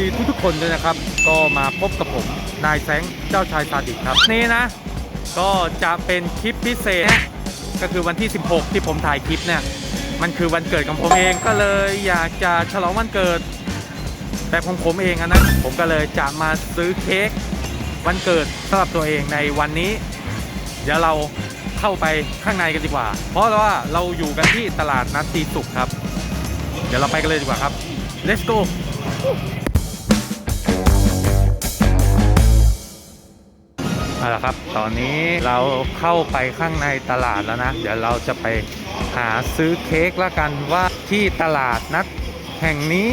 ีทุกทุกๆคนด้วยนะครับ ก็มาพบกับผม นายแซงเจ้าชายซาดิสครับ นี่นะ ก็จะเป็นคลิปพิเศษ ก็คือวันที่ 16 ที่ผมถ่ายคลิปเนี่ยมันคือวันเกิดของผมเองก็เลยอยากจะฉลองวันเกิดแบบของผมเองนะผมก็เลยจะมาซื้อเค้กวันเกิดสำหรับตัวเองในวันนี้ เดี๋ยวเราเข้าไปข้างในกันดีกว่า เพราะว่าเราอยู่กันที่ตลาดนัดตีสุกครับ เดี๋ยวเราไปกันเลยดีกว่าครับ let's go เอาละครับ ตอนนี้เราเข้าไปข้างในตลาดแล้วนะ เดี๋ยวเราจะไปหาซื้อเค้กแล้วกันว่าที่ตลาดนัดแห่งนี้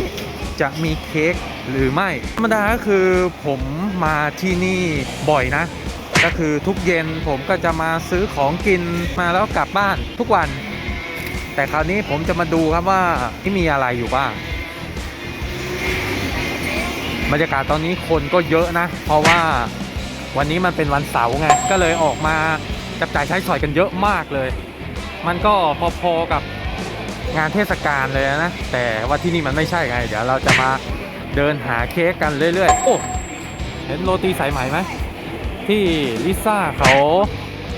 จะมีเค้กหรือไม่ ธรรมดาก็คือผมมาที่นี่บ่อยนะ ก็คือทุกเย็นผมก็จะมาซื้อของกินมาแล้วกลับบ้านทุกวัน แต่คราวนี้ผมจะมาดูครับว่าที่มีอะไรอยู่บ้างบรรยากาศตอนนี้คนก็เยอะนะ เพราะว่า วันนี้มันเป็นวันเสาร์ไงก็เลยออกมาจับจ่ายใช้สอยกันเยอะมากเลย มันก็พอๆกับงานเทศกาลเลยนะ แต่ว่าที่นี่มันไม่ใช่ไง เดี๋ยวเราจะมาเดินหาเค้กกันเรื่อยๆ โอ้ เห็นโรตีสายไหมไหมที่ลิซ่าเขา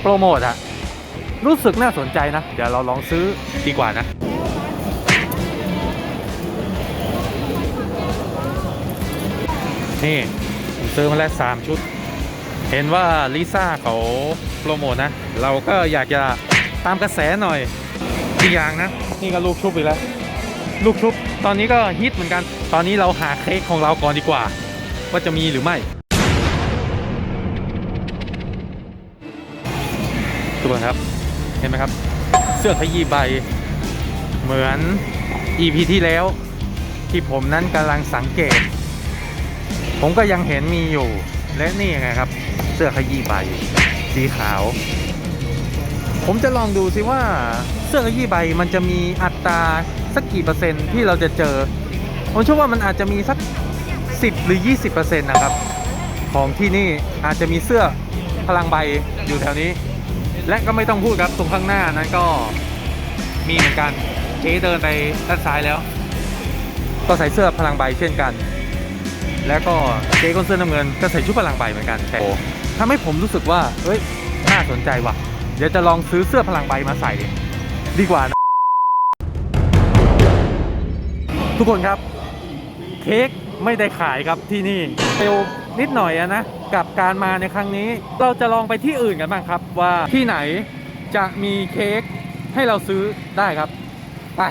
โปรโมทอะรู้สึกน่าสนใจนะ เดี๋ยวเราลองซื้อดีกว่านะ นี่ผมซื้อมาแล้วสามชุด เห็นว่าลิซ่าเขาโปรโมทนะ เราก็อยากจะตามกระแสหน่อยอีกอย่างนะ นี่ก็ลูกชุบอีกแล้ว ลูกชุบ ตอนนี้ก็ฮิตเหมือนกัน ตอนนี้เราหาเค้กของเราก่อนดีกว่า ว่าจะมีหรือไม่ทุกคนครับ เห็นไหมครับ เสื้อขยี้ใบ เหมือน EP ที่แล้ว ที่ผมนั้นกำลังสังเกต ผมก็ยังเห็นมีอยู่ และนี่ยังไงครับ เสื้อขยี้ใบ สีขาว ผมจะลองดูสิว่าเสื้อขยี้ใบมันจะมีอัตราสักกี่เปอร์เซ็นต์ที่เราจะเจอ ผมเชื่อว่ามันอาจจะมีสัก 10 หรือ 20%นะครับ ของที่นี่อาจจะมีเสื้อพลังใบอยู่แถวนี้ และก็ไม่ต้องพูดครับตรงข้างหน้านั้นก็มีเหมือนกันเจ๊เดินไปด้านซ้ายแล้ว ก็ใส่เสื้อพลังใบเช่นกัน แล้วก็เจ๊คนเสื้อน้ำเงินก็ใส่ชุดพลังใบเหมือนกันแต่ทำให้ผมรู้สึกว่าเฮ้ยน่าสนใจว่ะ เดี๋ยวจะลองซื้อเสื้อพลังใบมาใส่ดีกว่านะทุกคนครับ เค้กไม่ได้ขายครับที่นี่เร็วนิดหน่อยอะนะ กับการมาในครั้งนี้ เราจะลองไปที่อื่นกันบ้างครับ ว่าที่ไหนจะมีเค้กให้เราซื้อได้ครับไป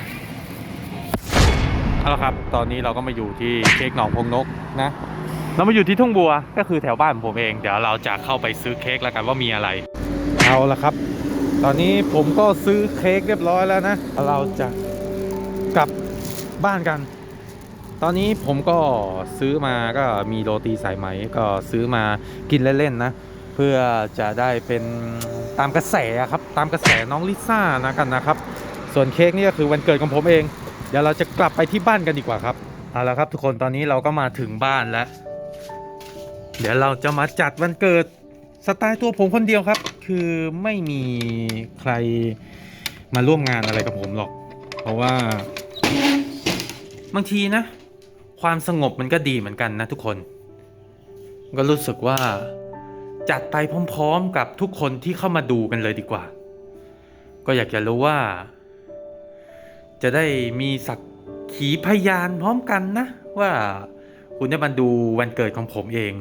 เอาละครับ ตอนนี้เราก็มาอยู่ที่เค้กหนองพงนก นะเรามาอยู่ที่ทุ่งบัวก็คือแถวบ้านผมเอง เดี๋ยวเราจะเข้าไปซื้อเค้กแล้วกันว่ามีอะไร เอาละครับ ตอนนี้ผมก็ซื้อเค้กเรียบร้อยแล้วนะ เราจะกลับบ้านกัน ตอนนี้ผมก็ซื้อมาก็มีโรตีสายไหมก็ซื้อมากินเล่นๆนะ เพื่อจะได้เป็นตามกระแสอะครับตามกระแสน้องลิซ่านะกันนะครับ ส่วนเค้กนี่ก็คือวันเกิดของผมเอง เดี๋ยวเราจะกลับไปที่บ้านกันดีกว่าครับ เอาละครับทุกคนตอนนี้เราก็มาถึงบ้านแล้ว เดี๋ยวเราจะมาจัดวันเกิดสไตล์ตัวผมคนเดียวครับ คือไม่มีใครมาร่วมงานอะไรกับผมหรอก เพราะว่าบางทีนะ ความสงบมันก็ดีเหมือนกันนะทุกคน ก็รู้สึกว่าจัดไปพร้อม ๆ กับทุกคนที่เข้ามาดูกันเลยดีกว่า ก็อยากจะรู้ว่า จะได้มีสัก ขีพยานพร้อมกันนะ ว่าคุณได้มาดูวันเกิดของผมเอง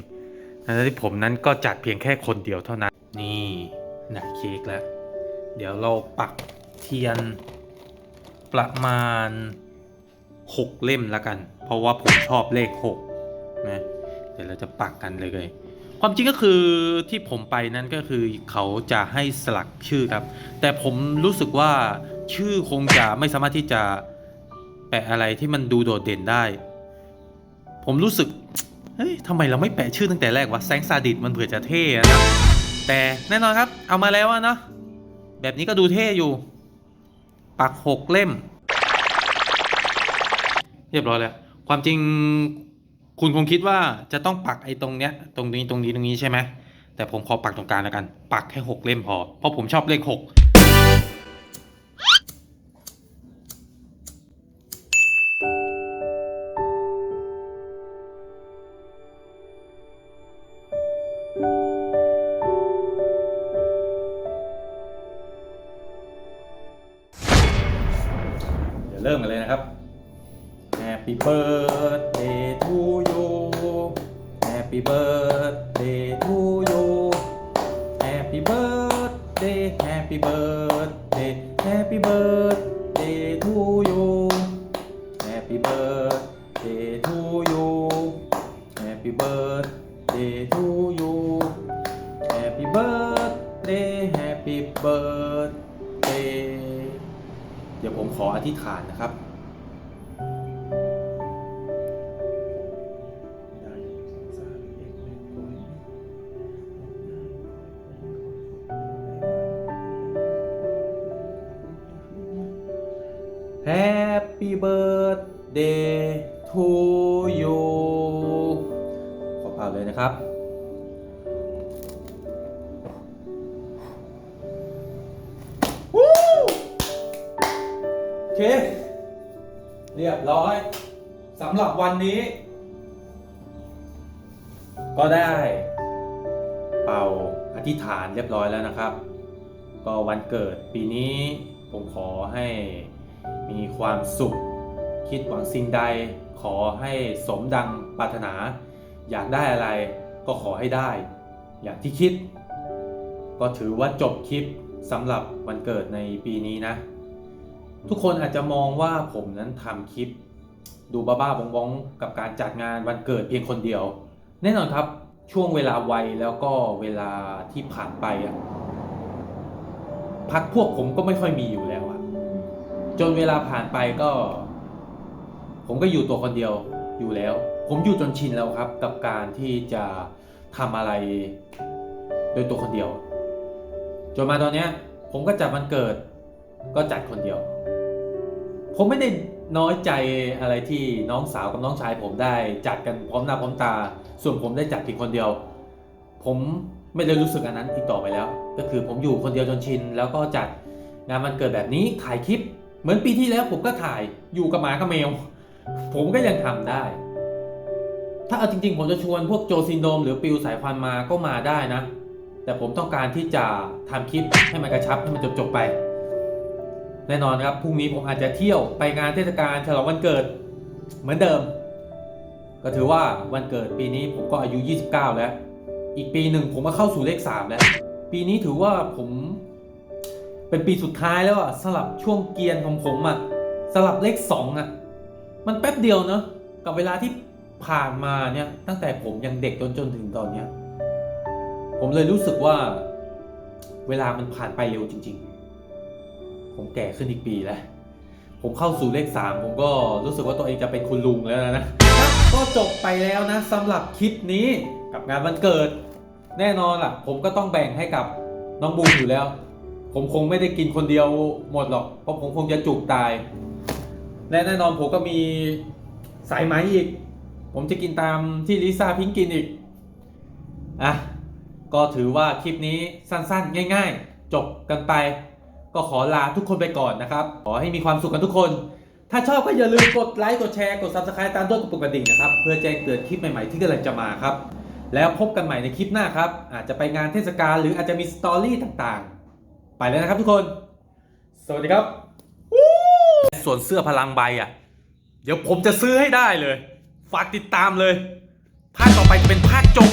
ทั้งที่ผมนั้นก็จัดเพียงแค่คนเดียวเท่านั้น นี่นะเค้กแล้ว เดี๋ยวเราปักเทียนประมาณ 6 เล่มล้วกัน เพราะว่าผมชอบเลข6นะเดี๋ยวเราจะปักกันเลยเลยความจริงก็คือที่ผมไปนั่นก็คือเขาจะให้สลักชื่อครับ แต่ผมรู้สึกว่าชื่อคงจะไม่สามารถที่จะ ปะอะไรที่มันดูโดดเด่นได้ ผมรู้สึก เฮ้ยทำไมเราไม่แปะชื่อตั้งแต่แรกวะแซงซาดิสมันเผื่อจะเท่นะแต่แน่นอนครับ เอามาแล้วอะเนาะแบบนี้ก็ดูเท่อยู่ ปักหกเล่ม เรียบร้อยแล้ว ความจริงคุณคงคิดว่าจะต้องปักไอ้ตรงเนี้ย ตรงนี้ตรงนี้ตรงนี้ใช่ไหมแต่ผมขอปักตรงกลางแล้วกัน ปักแค่หกเล่มพอ เพราะผมชอบเลขหก Happy birthday Happy birthday to you Happy birthday to you Happy birthday to you Happy birthday Happy birthday เดี๋ยวผมขออธิษฐานนะครับ Happy birthday to you ขอเป่าเลยนะครับ โอเค เรียบร้อยสำหรับวันนี้ ก็ได้ เป่าอธิษฐานเรียบร้อยแล้วนะครับ ก็วันเกิดปีนี้ผมขอให้ มีความสุข คิดหวังสิ่งใด ขอให้สมดังปรารถนา อยากได้อะไรก็ขอให้ได้ อย่างที่คิด ก็ถือว่าจบคลิปสำหรับวันเกิดในปีนี้นะ ทุกคนอาจจะมองว่าผมนั้นทำคลิป ดูบ้าๆบองๆ กับการจัดงานวันเกิดเพียงคนเดียว แน่นอนครับช่วงเวลาวัยแล้วก็เวลาที่ผ่านไปอะพักพวกผมก็ไม่ค่อยมีอยู่แล้ว จนเวลาผ่านไปก็ ผมก็อยู่ตัวคนเดียวอยู่แล้ว ผมอยู่จนชินแล้วครับ กับการที่จะทำอะไร โดยตัวคนเดียว จนมาตอนเนี้ยผมก็จัดวันเกิด ก็จัดคนเดียว ผมไม่ได้น้อยใจอะไรที่น้องสาวกับน้องชาย ผมได้จัดกันพร้อมหน้าพร้อมตา ส่วนผมได้จัดเพียงคนเดียว ผมไม่ได้รู้สึกอันนั้นอีกต่อไปแล้ว ก็คือผมอยู่คนเดียวจนชิน แล้วก็จัดงานวันเกิดแบบนี้ถ่ายคลิป เหมือนปีที่แล้วผมก็ถ่ายอยู่กับหมากับแมว ผมก็ยังทำได้ ถ้าเอาจริงๆ ผมจะชวนพวกโจซินโดมหรือปิวสายพันมาก็มาได้นะ แต่ผมต้องการที่จะทำคลิปให้มันกระชับให้มันจบๆไป แน่นอนครับพรุ่งนี้ผมอาจจะเที่ยวไปงานเทศกาลฉลองวันเกิด เหมือนเดิม ก็ถือว่าวันเกิดปีนี้ผมก็อายุ 29 แล้ว อีกปีหนึ่งผมก็เข้าสู่เลข 3 แล้ว ปีนี้ถือว่าผม เป็นปีสุดท้ายแล้วอะสลับช่วงเกียร์ของผมอะสลับเลข2องอะมันแป๊บเดียวเนอะกับเวลาที่ผ่านมาเนี่ยตั้งแต่ผมยังเด็กจนจนถึงตอนเนี้ยผมเลยรู้สึกว่า เวลามันผ่านไปเร็วจริง ๆ ผมแก่ขึ้นอีกปีแล้วผมเข้าสู่เลขสามผมก็รู้สึกว่าตัวเองจะเป็นคุณลุงแล้วนะ ก็จบไปแล้วนะสำหรับคลิปนี้กับงานวันเกิด แน่นอนล่ะ ผมก็ต้องแบ่งให้กับน้องบูมอยู่แล้ว ผมคงไม่ได้กินคนเดียวหมดหรอกเพราะผมคงจะจุกตาย และแน่นอนผมก็มีสายไหมอีก ผมจะกินตามที่ลิซ่าพิงกินอีกอะก็ถือว่าคลิปนี้สั้นๆ ง่าย ๆ จบกันไป ก็ขอลาทุกคนไปก่อนนะครับ ขอให้มีความสุขกันทุกคน ถ้าชอบก็อย่าลืมกดไลค์กดแชร์กด Subscribe ตามด้วยกระปุกกระดิ่งนะครับ เพื่อแจ้งเตือนคลิปใหม่ๆ ที่กำลังจะมาครับ แล้วพบกันใหม่ในคลิปหน้าครับ อาจจะไปงานเทศกาลหรืออาจจะมีสตอรี่ต่างๆ ไปแล้วนะครับทุกคน สวัสดีครับ ส่วนเสื้อพลังใบอะ เดี๋ยวผมจะซื้อให้ได้เลย ฝากติดตามเลย ภาคต่อไปจะเป็นภาคจบ